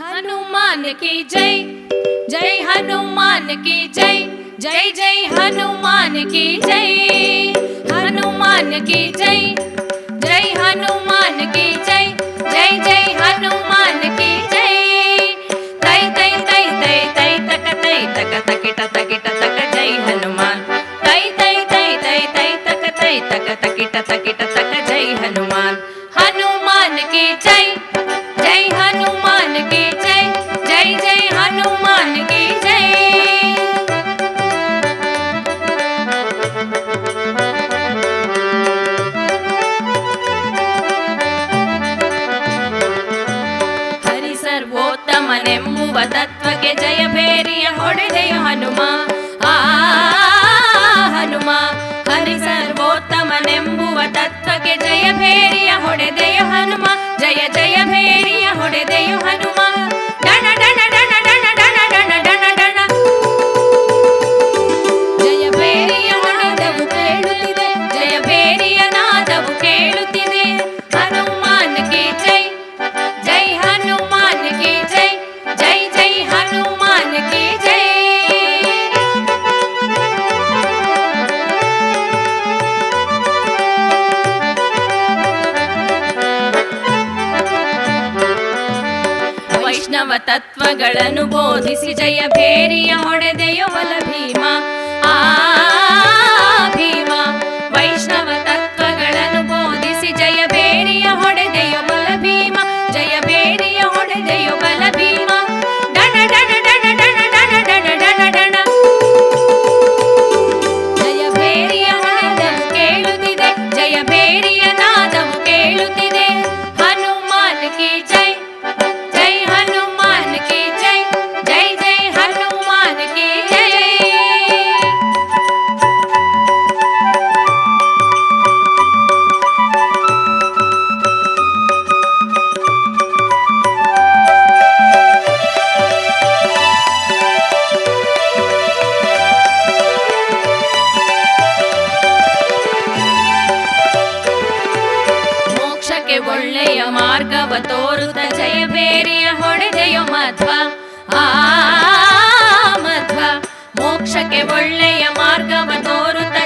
हनुमान की जय। जय हनुमान की जय। जय जय हनुमान की जय। हनुमान की जय। जय हनुमान की जय। जय जय हनुमान की जय। तै तै तै तै तै तक तै तक तकिट तकिट तक जय हनुमान। तै तै तै तै तै तक तै तक तकिट तकिट तक, जय हनुमान। हनुमान की जय। ಸರ್ವೋತ್ತಮನೆಂಬುವ ತತ್ವಕ್ಕೆ ಜಯ ಭೇರಿಯ ಹೊಡೆದೆಯ ಹನುಮ. ಆ ಹನುಮ, ಹರಿ ಸರ್ವೋತ್ತಮನೆಂಬುವ ತತ್ವಕ್ಕೆ ಜಯ ಭೇರಿಯ ಹೊಡೆದೆಯ ಹನುಮ. ವೈಷ್ಣವ ತತ್ವಗಳನ್ನು ಬೋಧಿಸಿ ಜಯ ಭೇರಿಯ ಹೊಡೆದೆಯೋ ಭೀಮ. ಆ ಭೀಮ ವೈಷ್ಣವ ತತ್ವಗಳನ್ನು ಮಾರ್ಗವ ತೋರುತ್ತ ಜಯ ಬೇರಿಯ ಹೊಡೆದೆಯೋ ಮಧ್ವ. ಆ ಮಧ್ವ ಮೋಕ್ಷಕ್ಕೆ ಒಳ್ಳೆಯ ಮಾರ್ಗವ ತೋರುತ್ತ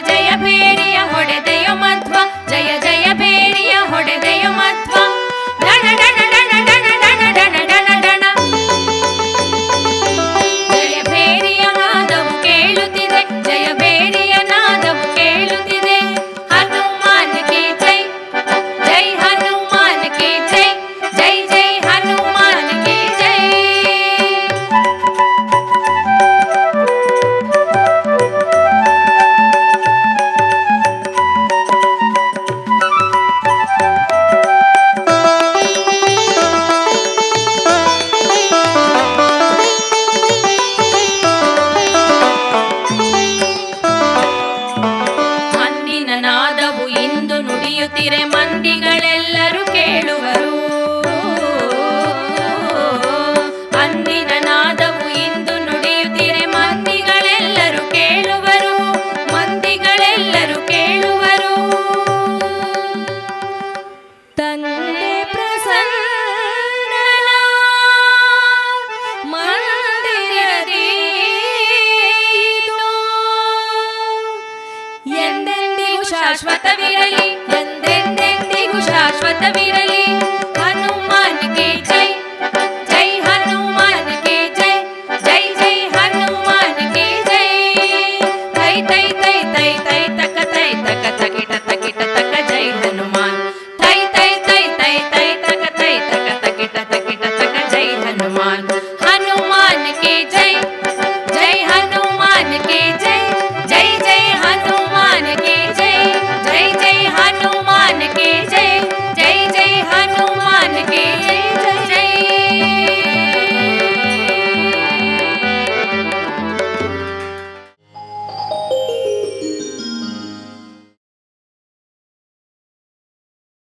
ಶಾಶ್ವತವಿರಲಿ ಎಂದೆಂದೆಂದಿಗೂ ಶಾಶ್ವತವಿರಲಿ. ಹನುಮಾನ್ ಕಿ ಜೈ.